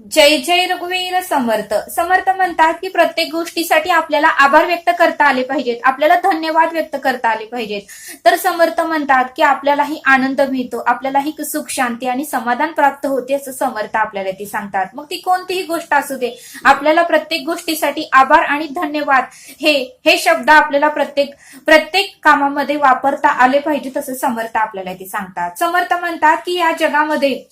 जय जय रघुवीर समर्थ. समर्थ म्हणतात की प्रत्येक गोष्टीसाठी आपल्याला आभार व्यक्त करता आले पाहिजेत. आपल्याला धन्यवाद व्यक्त करता आले पाहिजेत. तर समर्थ म्हणतात की आपल्यालाही आनंद मिळतो. आपल्यालाही सुख शांती आणि समाधान प्राप्त होते असं समर्थ आपल्याला ती सांगतात. मग ती कोणतीही गोष्ट असू दे. आपल्याला प्रत्येक गोष्टीसाठी आभार आणि धन्यवाद हे हे शब्द आपल्याला प्रत्येक प्रत्येक कामामध्ये वापरता आले पाहिजेत असं समर्थ आपल्याला ती सांगतात. समर्थ म्हणतात की या जगामध्ये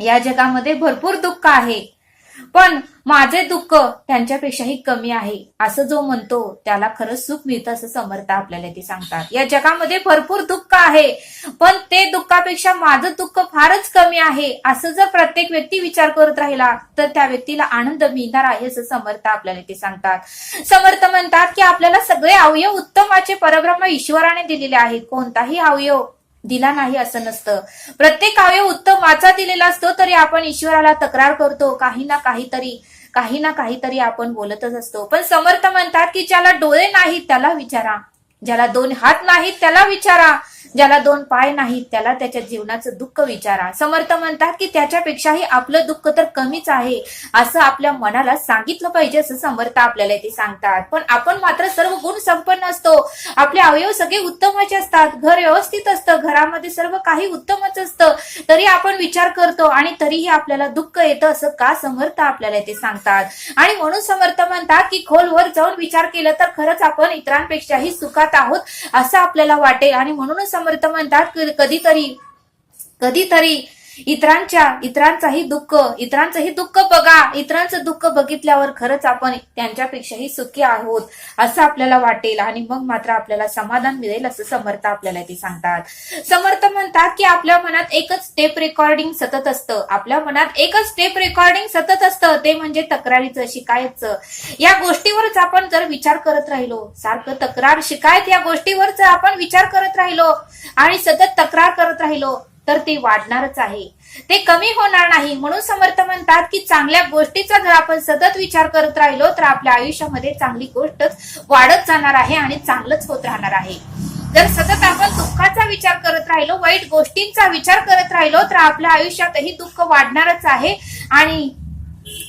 या जगामध्ये भरपूर दुःख आहे. पण माझे दुःख त्यांच्यापेक्षाही कमी आहे असं जो म्हणतो त्याला खरंच सुख मिळतं असं समर्थ आपल्याला ते सांगतात. या जगामध्ये भरपूर दुःख आहे पण ते दुःखापेक्षा माझं दुःख फारच कमी आहे असं जर प्रत्येक व्यक्ती विचार करत राहिला तर त्या व्यक्तीला आनंद मिळणार आहे असं समर्थ आपल्याला ते सांगतात. समर्थ म्हणतात की आपल्याला सगळे अवयव उत्तमाचे परब्रह्म ईश्वराने दिलेले आहेत. कोणताही अवयव दिला नाही असं नसतं. प्रत्येक काव्य उत्तम वाचा दिलेला असतो तरी आपण ईश्वराला तक्रार करतो. काही ना काहीतरी काही ना काहीतरी आपण बोलतच असतो. पण समर्थ म्हणतात की ज्याला डोळे नाहीत त्याला विचारा. ज्याला दोन हात नाहीत त्याला विचारा. ज्याला दोन पाय नाहीत त्याला त्याच्या जीवनाचं दुःख विचारा. समर्थ म्हणतात की त्याच्यापेक्षाही आपलं दुःख तर कमीच आहे. असं आपल्या मनाला सांगितलं पाहिजे असं समर्थ आपल्याला ते सांगतात. पण आपण मात्र सर्व गुण संपन्न असतो. आपले अवयव सगळे उत्तमच असतात. घर व्यवस्थित असतं. घरामध्ये सर्व काही उत्तमच असतं. तरी आपण विचार करतो आणि तरीही आपल्याला दुःख येतं असं का समर्थ आपल्याला ते सांगतात? आणि म्हणून समर्थ म्हणतात की खोलवर जाऊन विचार केला तर खरंच आपण इतरांपेक्षाही सुखात आहोत असं आपल्याला वाटेल. आणि म्हणूनच समर्थ म्हणतात कधीतरी कधीतरी इतरांच्या इतरांचाही दुःख इतरांचंही दुःख बघा. इतरांचं दुःख बघितल्यावर खरंच आपण त्यांच्यापेक्षाही सुखी आहोत असं आपल्याला वाटेल. आणि मग मात्र आपल्याला समाधान मिळेल असं समर्थ आपल्याला ते सांगतात. समर्थ म्हणतात की आपल्या मनात एकच टेप रेकॉर्डिंग सतत असतं. आपल्या मनात एकच टेप रेकॉर्डिंग सतत असतं. ते म्हणजे तक्रारीचं शिकायचं. या गोष्टीवरच आपण जर विचार करत राहिलो सारखं तक्रार शिकायत या गोष्टीवरच आपण विचार करत राहिलो आणि सतत तक्रार करत राहिलो तर ते वाढणारच आहे. ते कमी होणार नाही. म्हणून समर्थ म्हणतात की चांगल्या गोष्टीचा जर आपण सतत विचार करत राहिलो तर आपल्या आयुष्यामध्ये चांगली गोष्टच वाढत जाणार आहे आणि चांगलंच होत राहणार आहे. जर सतत आपण दुःखाचा विचार करत राहिलो वाईट गोष्टींचा विचार करत राहिलो तर आपल्या आयुष्यातही दुःख वाढणारच आहे आणि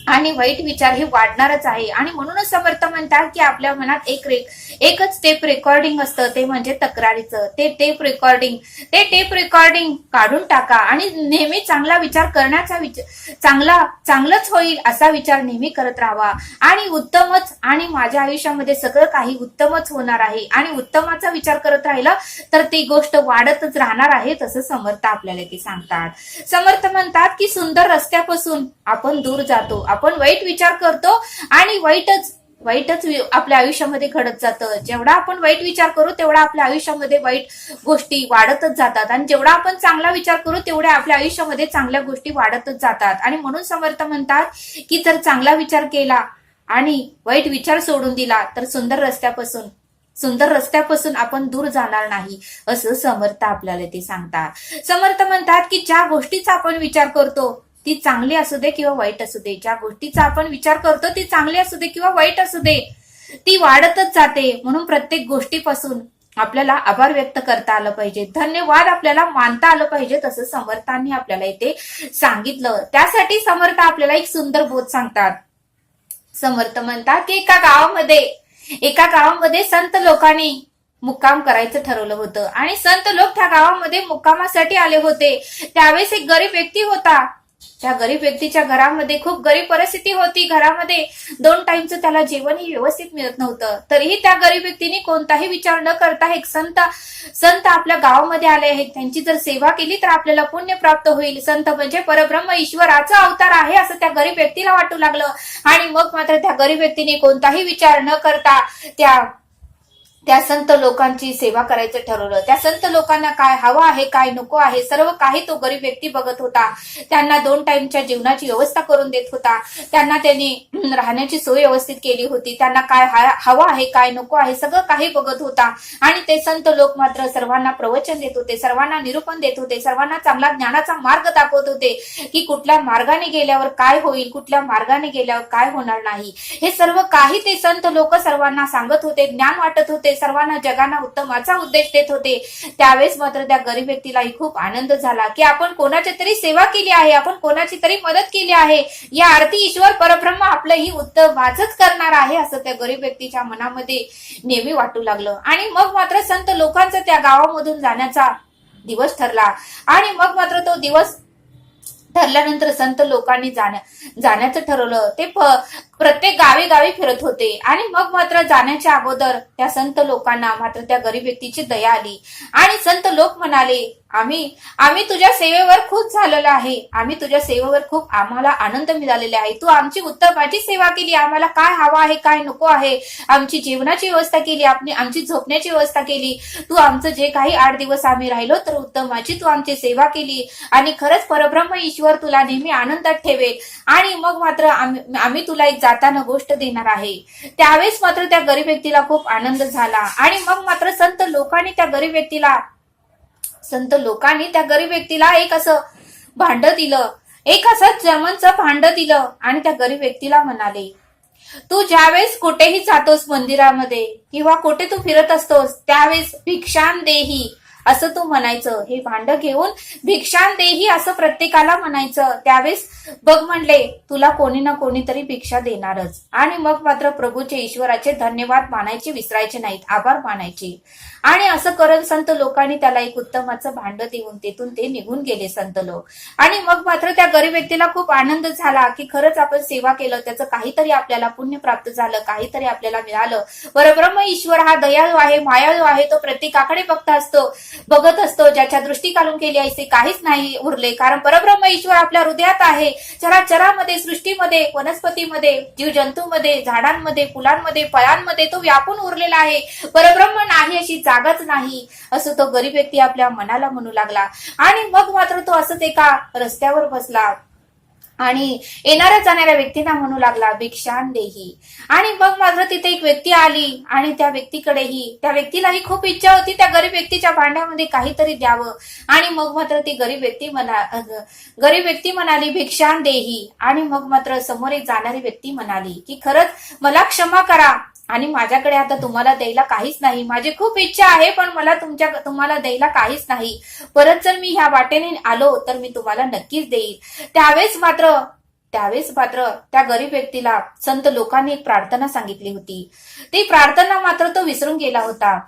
आणि वाईट विचार हे वाढणारच आहे. आणि म्हणूनच समर्थ म्हणतात की आपल्या मनात एक रे एकच टेप रेकॉर्डिंग असतं ते म्हणजे तक्रारीचं. ते टेप रेकॉर्डिंग ते टेप रेकॉर्डिंग काढून टाका आणि नेहमी चांगला विचार करण्याचा विचार चांगला चांगलंच होईल असा विचार नेहमी करत राहावा. आणि उत्तमच आणि माझ्या आयुष्यामध्ये सगळं काही उत्तमच होणार आहे. आणि उत्तमाचा विचार करत राहिला तर ती गोष्ट वाढतच राहणार आहे तसं समर्थ आपल्याला ते सांगतात. समर्थ म्हणतात की सुंदर रस्त्यापासून आपण दूर जातो. आपण वाईट विचार करतो आणि वाईटच वाईटच आपल्या आयुष्यामध्ये घडत जातं. जेवढा आपण वाईट विचार करू तेवढा आपल्या आयुष्यामध्ये वाईट गोष्टी वाढतच जातात. आणि जेवढा आपण चांगला विचार करू तेवढ्या आपल्या आयुष्यामध्ये चांगल्या गोष्टी वाढतच जातात. आणि म्हणून समर्थ म्हणतात की जर चांगला विचार केला आणि वाईट विचार सोडून दिला तर सुंदर रस्त्यापासून सुंदर रस्त्यापासून आपण दूर जाणार नाही असं समर्थ आपल्याला ते सांगतात. समर्थ म्हणतात की ज्या गोष्टीचा आपण विचार करतो ती चांगली असू दे किंवा वाईट असू दे ज्या गोष्टीचा आपण विचार करतो ती चांगली असू दे किंवा वाईट असू दे ती वाढतच जाते. म्हणून प्रत्येक गोष्टीपासून आपल्याला आभार व्यक्त करता आलं पाहिजे. धन्यवाद आपल्याला मानता आलं पाहिजे तसं समर्थांनी आपल्याला इथे सांगितलं. त्यासाठी समर्थ आपल्याला एक सुंदर बोध सांगतात. समर्थ म्हणतात की एका गावामध्ये एका गावामध्ये संत लोकांनी मुक्काम करायचं ठरवलं होतं. आणि संत लोक त्या गावामध्ये मुक्कामासाठी आले होते. त्यावेळेस एक गरीब व्यक्ती होता. त्या गरीब व्यक्तीच्या घरामध्ये खूप गरीब परिस्थिती होती. घरामध्ये दोन टाइमचं त्याला जेवणही व्यवस्थित मिळत नव्हतं. तरीही त्या गरीब व्यक्तीने कोणताही विचार न करता एक संत संत आपल्या गावामध्ये आले आहेत. त्यांची जर सेवा केली तर आपल्याला पुण्य प्राप्त होईल. संत म्हणजे परब्रह्म ईश्वराचा अवतार आहे असं त्या गरीब व्यक्तीला वाटू लागलं. आणि मग मात्र त्या गरीब व्यक्तीने कोणताही विचार न करता त्या त्या संत लोकांची सेवा करायचं ठरवलं. त्या संत लोकांना काय हवं आहे काय नको आहे सर्व काही तो गरीब व्यक्ती बघत होता. त्यांना दोन टाइमच्या जीवनाची व्यवस्था करून देत होता. त्यांना त्यांनी राहण्याची सोय व्यवस्थित केली होती. त्यांना काय हवं आहे काय नको आहे सगळं काही बघत होता. आणि ते संत लोक मात्र सर्वांना प्रवचन देत होते सर्वांना निरूपण देत होते सर्वांना चांगला ज्ञानाचा मार्ग दाखवत होते की कुठल्या मार्गाने गेल्यावर काय होईल कुठल्या मार्गाने गेल्यावर काय होणार नाही. हे सर्व काही ते संत लोक सर्वांना सांगत होते ज्ञान वाटत होते. सर्वांना जगांना उत्तमाचा उद्देश देत होते. त्यावेळेस मात्र त्या गरीब व्यक्तीलाही खूप आनंद झाला की आपण कोणाची तरी सेवा केली आहे आपण कोणाची तरी मदत केली आहे. या आरती ईश्वर परब्रह्म आपलं ही उत्तम वाचच करणार आहे असं त्या गरीब व्यक्तीच्या मनामध्ये नेहमी वाटू लागलं. आणि मग मात्र संत लोकांचा त्या गावामधून जाण्याचा दिवस ठरला. आणि मग मात्र तो दिवस ठरल्यानंतर संत लोकांनी जाण्या जाण्याचं ठरवलं. ते प्रत्येक गावी गावी फिरत होते. आणि मग मात्र जाण्याच्या अगोदर त्या संत लोकांना मात्र त्या गरीब व्यक्तीची दया आली. आणि संत लोक म्हणाले आम्ही आम्ही तुझ्या सेवेवर खूप झालेलो आहे. आम्ही तुझ्या सेवेवर खूप आम्हाला आनंद मिळालेला आहे. तू आमची उत्तमाची सेवा केली. आम्हाला काय हवा आहे काय नको आहे? आमची जेवणाची व्यवस्था केली. आपली आमची झोपण्याची व्यवस्था केली. तू आमचं जे काही आठ दिवस आम्ही राहिलो तर उत्तमाची तू आमची सेवा केली. आणि खरंच परब्रह्म ईश्वर तुला नेहमी आनंदात ठेवेल. आणि मग मात्र आम्ही तुला एक जाताना गोष्ट देणार आहे. त्यावेळेस मात्र त्या गरीब व्यक्तीला खूप आनंद झाला. आणि मग मात्र संत लोकांनी त्या गरीब व्यक्तीला संत लोकांनी त्या गरीब व्यक्तीला एक असं भांड दिलं. एक असं जमनचं भांड दिलं आणि त्या गरीब व्यक्तीला म्हणाले तू ज्यावेळेस कुठेही जातोस मंदिरामध्ये किंवा कुठे तू फिरत असतोस त्यावेळेस भिक्षान देही. असं तू म्हणायचं. हे भांड घेऊन भिक्षान देही असं प्रत्येकाला म्हणायचं. त्यावेळेस बघ म्हणले तुला कोणी ना कोणीतरी भिक्षा देणारच. आणि मग मात्र प्रभूचे ईश्वराचे धन्यवाद मानायचे विसरायचे नाहीत. आभार मानायचे. आणि असं करत संत लोकांनी त्याला एक उत्तमाचं भांड देऊन तेथून ते निघून गेले संत लोक. आणि मग मात्र त्या गरीब व्यक्तीला खूप आनंद झाला की खरंच आपण सेवा केलं. त्याचं काहीतरी आपल्याला पुण्य प्राप्त झालं काहीतरी आपल्याला मिळालं. परब्रह्म ईश्वर हा दयाळू आहे मायाळू आहे तो प्रत्येकाकडे बघता असतो. बघत असतो ज्याच्या दृष्टी काढून केली असे काहीच नाही उरले. कारण परब्रह्म ईश्वर आपल्या हृदयात आहे. चराचरामध्ये सृष्टीमध्ये वनस्पतीमध्ये जीव जंतूमध्ये झाडांमध्ये फुलांमध्ये फळांमध्ये तो व्यापून उरलेला आहे. परब्रह्म नाही अशी जागाच नाही असं तो गरीब व्यक्ती आपल्या मनाला म्हणू लागला. आणि मग मात्र तो असंच एका रस्त्यावर बसला. आणि येणाऱ्या जाणाऱ्या व्यक्तींना म्हणू लागला भिक्षान देही आणि मग मात्र तिथे एक व्यक्ती आली आणि त्या व्यक्तीकडेही त्या व्यक्तीलाही खूप इच्छा होती त्या गरीब व्यक्तीच्या भांड्यामध्ये काहीतरी द्यावं. आणि मग मात्र ती गरीब व्यक्ती म्हणा गरीब व्यक्ती म्हणाली भिक्षान देही आणि मग मात्र समोर एक जाणारी व्यक्ती म्हणाली की खरंच मला क्षमा करा आणि माझ्याकडे आता तुम्हाला द्यायला काहीच नाही. माझी खूप इच्छा आहे पण मला तुमच्या तुम्हाला द्यायला काहीच नाही. परत जर मी ह्या वाटेने आलो तर मी तुम्हाला नक्कीच देईल त्यावेळेस मात्र त्यावेळेस मात्र त्या गरीब व्यक्तीला संत लोकांनी एक प्रार्थना सांगितली होती. ती प्रार्थना मात्र तो विसरून गेला होता.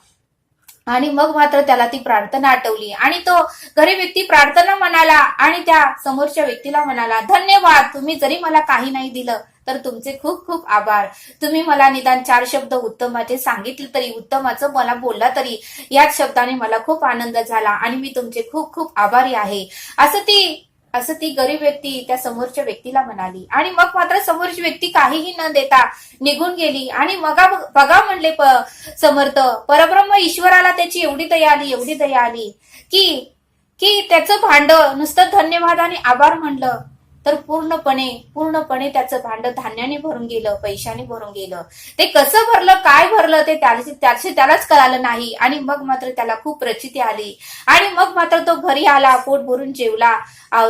आणि मग मात्र त्याला ती प्रार्थना आठवली. आणि तो गरीब व्यक्ती प्रार्थना म्हणाला आणि त्या समोरच्या व्यक्तीला म्हणाला धन्यवाद तुम्ही जरी मला काही नाही दिलं तर तुमचे खूप खूप आभार. तुम्ही मला निदान चार शब्द उत्तमाचे सांगितले तरी उत्तमाचं मला बोलला तरी याच शब्दाने मला खूप आनंद झाला आणि मी तुमचे खूप खूप आभारी आहे. असं ती असं ती गरीब व्यक्ती त्या समोरच्या व्यक्तीला म्हणाली. आणि मग मात्र समोरची व्यक्ती काहीही न देता निघून गेली आणि मगा बघा म्हणले समर्थ परब्रह्म ईश्वराला त्याची एवढी दया आली एवढी दया आली की की त्याचं भांड नुसतं धन्यवाद आणि आभार म्हणलं. तर पूर्णपणे पूर्णपणे त्याचं भांड धान्याने भरून गेलं पैशाने भरून गेलं. ते कसं भरलं काय भरलं ते त्याशी त्याचे त्यालाच कळालं नाही. आणि मग मात्र त्याला खूप प्रचिती आली. आणि मग मात्र तो घरी आला पोट भरून जेवला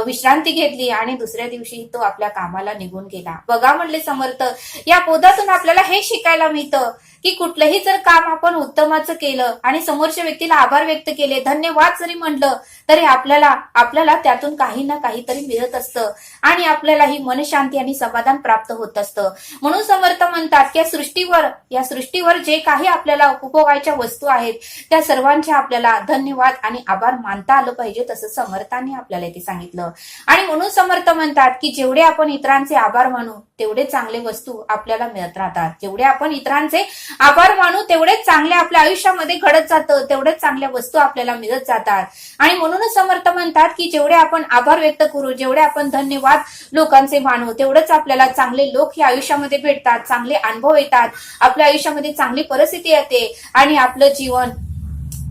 विश्रांती घेतली आणि दुसऱ्या दिवशी तो आपल्या कामाला निघून गेला. बघा म्हणले समर्थ या पोदातून आपल्याला हे शिकायला मिळतं. की कुठलंही जर काम आपण उत्तमाचं केलं आणि समोरच्या व्यक्तीला आभार व्यक्त केले धन्यवाद जरी म्हणलं तरी आपल्याला आपल्याला त्यातून काही ना काहीतरी मिळत असतं. आणि आपल्याला ही मनशांती आणि समाधान प्राप्त होत असतं. म्हणून समर्थ म्हणतात की या सृष्टीवर या सृष्टीवर जे काही आपल्याला उपभोगायच्या वस्तू आहेत त्या सर्वांचे आपल्याला धन्यवाद आणि आभार मानता आलं पाहिजे तसं समर्थांनी आपल्याला इथे सांगितलं. आणि म्हणून समर्थ म्हणतात की जेवढे आपण इतरांचे आभार मानू तेवढे चांगले वस्तू आपल्याला मिळत राहतात. जेवढे आपण इतरांचे आभार मानू तेवढेच चांगले आपल्या आयुष्यामध्ये घडत जातं तेवढेच चांगल्या वस्तू आपल्याला मिळत जातात. आणि म्हणूनच समर्थ म्हणतात की जेवढे आपण आभार व्यक्त करू जेवढे आपण धन्यवाद लोकांचे मानू तेवढंच आपल्याला चांगले लोक हे आयुष्यामध्ये भेटतात चांगले अनुभव येतात आपल्या आयुष्यामध्ये चांगली परिस्थिती येते आणि आपलं जीवन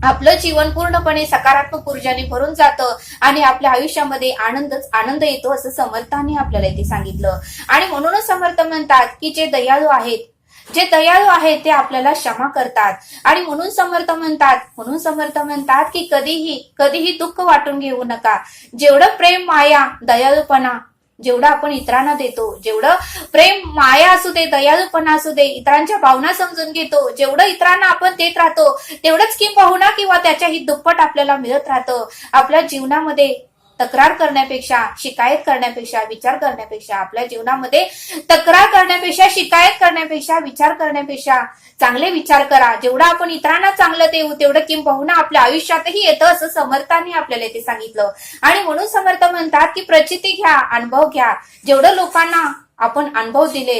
आपलं जीवन पूर्णपणे सकारात्मक ऊर्जाने भरून जातं आणि आपल्या आयुष्यामध्ये आनंदच आनंद येतो असं समर्थांनी आपल्याला इथे सांगितलं. आणि म्हणूनच समर्थ म्हणतात की जे दयाळू आहेत जे दयाळू आहेत ते आपल्याला क्षमा करतात. आणि म्हणून समर्थ म्हणतात म्हणून समर्थ म्हणतात की कधीही कधीही दुःख वाटून घेऊ नका. जेवढं प्रेम माया दयाळूपणा जेवढं आपण इतरांना देतो जेवढं प्रेम माया असू दे दयाळूपणा असू दे इतरांच्या भावना समजून घेतो जेवढं इतरांना आपण देत राहतो तेवढंच किंबहुना किंवा त्याच्याही दुप्पट आपल्याला मिळत राहतं. आपल्या जीवनामध्ये तक्रार करण्यापेक्षा शिकायत करण्यापेक्षा विचार करण्यापेक्षा आपल्या जीवनामध्ये तक्रार करण्यापेक्षा शिकायत करण्यापेक्षा विचार करण्यापेक्षा चांगले विचार करा. जेवढं आपण इतरांना चांगलं देऊ तेवढं किंबहुना आपल्या आयुष्यातही येतं असं समर्थांनी आपल्याला ते सांगितलं. आणि म्हणून समर्थ म्हणतात की प्रचिती घ्या अनुभव घ्या. जेवढं लोकांना आपण अनुभव दिले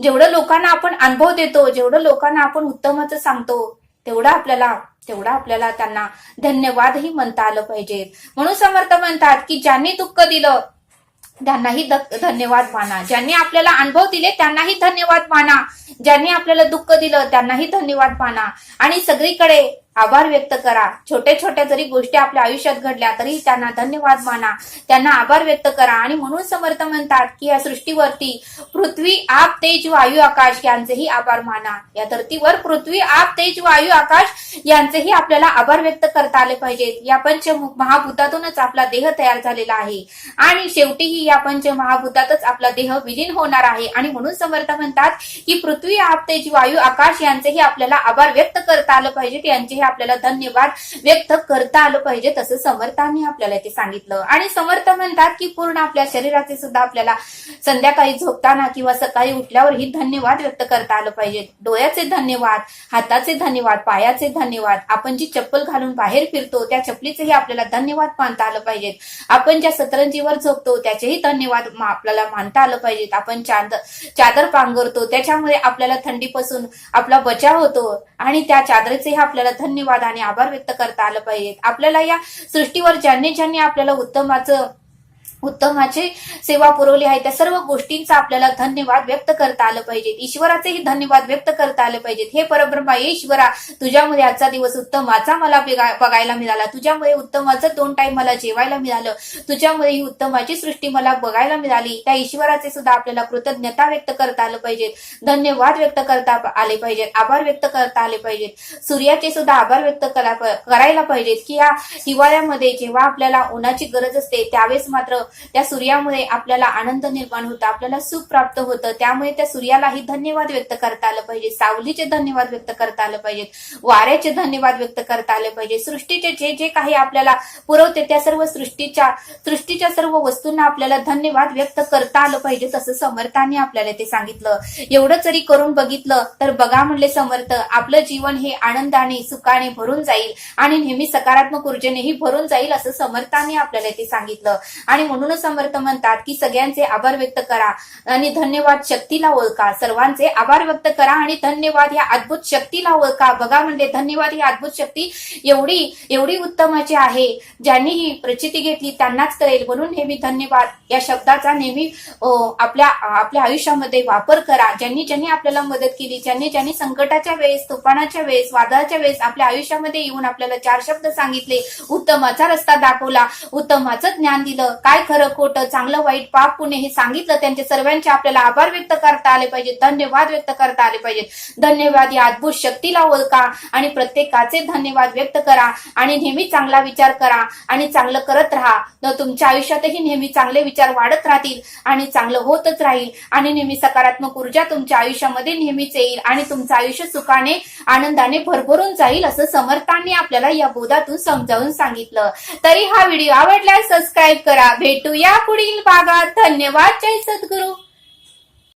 जेवढं लोकांना आपण अनुभव देतो जेवढं लोकांना आपण उत्तमच सांगतो तेवढं आपल्याला तेवढा आपल्याला त्यांना धन्यवादही म्हणता आलं पाहिजे. म्हणून समर्थ म्हणतात की ज्यांनी दुःख दिलं त्यांनाही धन्यवाद माना. ज्यांनी आपल्याला अनुभव दिले त्यांनाही धन्यवाद माना. ज्यांनी आपल्याला दुःख दिलं त्यांनाही धन्यवाद माना. आणि सगळीकडे आभार व्यक्त करा. छोट्या छोट्या जरी गोष्टी आपल्या आयुष्यात घडल्या तरी त्यांना धन्यवाद माना. त्यांना आभार व्यक्त करा. आणि म्हणून समर्थ म्हणतात की या सृष्टीवरती पृथ्वी आप तेज वायू आकाश यांचेही आभार माना. या धर्तीवर पृथ्वी आप तेज वायू आकाश यांचेही आपल्याला आभार व्यक्त करता आले पाहिजेत. या पंच महाभूतातूनच आपला देह तयार झालेला आहे. आणि शेवटीही या पंच महाभूतातच आपला देह विलीन होणार आहे. आणि म्हणून समर्थ म्हणतात की पृथ्वी आप तेज वायू आकाश यांचेही आपल्याला आभार व्यक्त करता आलं पाहिजे यांचेही आपल्याला धन्यवाद व्यक्त करता आलं पाहिजे तसं समर्थांनी आपल्याला ते सांगितलं. आणि समर्थ म्हणतात की पूर्ण आपल्या शरीराचे सुद्धा आपल्याला संध्याकाळी झोपताना किंवा सकाळी उठल्यावर ही धन्यवाद व्यक्त करता आलं पाहिजे. डोळ्याचे धन्यवाद हाताचे धन्यवाद पायाचे धन्यवाद आपण जी चप्पल घालून बाहेर फिरतो त्या चपलीचेही आपल्याला धन्यवाद मानता आलं पाहिजेत. आपण ज्या सतरंजीवर झोपतो त्याचेही धन्यवाद आपल्याला मानता आलं पाहिजेत. आपण चादर चादर पांघरतो त्याच्यामुळे आपल्याला थंडीपासून आपला बचाव होतो आणि त्या चादरीचेही आपल्याला धन्यवाद आणि आभार व्यक्त करता आलं पाहिजेत. आपल्याला या सृष्टीवर ज्यांनी ज्यांनी आपल्याला उत्तमाचं उत्तमाची सेवा पुरवली आहे. त्या सर्व गोष्टींचा आपल्याला धन्यवाद व्यक्त करता आलं पाहिजे ईश्वराचेही धन्यवाद व्यक्त करता आले पाहिजेत. हे परब्रह्मा ईश्वरा तुझ्यामुळे आजचा दिवस उत्तमाचा मला बघायला मिळाला. तुझ्यामुळे उत्तमाचं दोन टाइम मला जेवायला मिळालं. तुझ्यामुळे ही उत्तमाची सृष्टी मला बघायला मिळाली. त्या ईश्वराचे सुद्धा आपल्याला कृतज्ञता व्यक्त करता आलं पाहिजेत. धन्यवाद व्यक्त करता आले पाहिजेत. आभार व्यक्त करता आले पाहिजेत. सूर्याचे सुद्धा आभार व्यक्त करा- करायला पाहिजेत की या हिवाळ्यामध्ये जेव्हा आपल्याला उन्हाची गरज असते त्यावेळेस मात्र त्या सूर्यामुळे आपल्याला आनंद निर्माण होतो आपल्याला सुख प्राप्त होतं. त्यामुळे त्या सूर्यालाही धन्यवाद व्यक्त करता आलं पाहिजे. सावलीचे धन्यवाद व्यक्त करता आलं पाहिजे. वाऱ्याचे धन्यवाद व्यक्त करता आले पाहिजे. सृष्टीचे जे जे काही आपल्याला पुरवते त्या सर्व सृष्टीच्या सृष्टीच्या सर्व वस्तूंना आपल्याला धन्यवाद व्यक्त करता आलं पाहिजे तसं समर्थाने आपल्याला ते सांगितलं. एवढं जरी करून बघितलं तर बघा म्हणले समर्थ आपलं जीवन हे आनंदाने सुखाने भरून जाईल आणि नेहमी सकारात्मक ऊर्जेनेही भरून जाईल असं समर्थाने आपल्याला ते सांगितलं. आणि म्हणूनच समर्थ म्हणतात की सगळ्यांचे आभार व्यक्त करा आणि धन्यवाद शक्तीला ओळखा. सर्वांचे आभार व्यक्त करा आणि धन्यवाद या अद्भुत शक्तीला ओळखा. बघा म्हणजे धन्यवाद ही अद्भुत शक्ती एवढी एवढी उत्तमाची आहे. ज्यांनी ही प्रचिती घेतली त्यांनाच कळेल. म्हणून नेहमी धन्यवाद. या शब्दाचा नेहमी आपल्या आपल्या आयुष्यामध्ये वापर करा. ज्यांनी ज्यांनी आपल्याला मदत केली ज्यांनी ज्यांनी संकटाच्या वेळेस तुफानाच्या वेळेस वादळाच्या वेळेस आपल्या आयुष्यामध्ये येऊन आपल्याला चार शब्द सांगितले उत्तमाचा रस्ता दाखवला उत्तमाचं ज्ञान दिलं काय खरं खोटं चांगलं वाईट पाप पुणे हे सांगितलं. त्यांचे सर्वांचे आपल्याला आभार व्यक्त करता आले पाहिजे धन्यवाद व्यक्त करता आले पाहिजेत. धन्यवाद या अद्भुत शक्तीला ओळखा आणि प्रत्येकाचे धन्यवाद व्यक्त करा आणि नेहमी चांगला विचार करा आणि चांगलं करत राहा. तर तुमच्या आयुष्यातही नेहमी चांगले विचार वाढत राहतील आणि चांगलं होतच राहील आणि नेहमी सकारात्मक ऊर्जा तुमच्या आयुष्यामध्ये नेहमीच येईल आणि तुमचं आयुष्य सुखाने आनंदाने भरभरून जाईल असं समर्थांनी आपल्याला या बोधातून समजावून सांगितलं. तरी हा व्हिडिओ आवडल्यास सबस्क्राईब करा. भेट भेटूया पुढील भागात. धन्यवाद. जय सद्गुरू.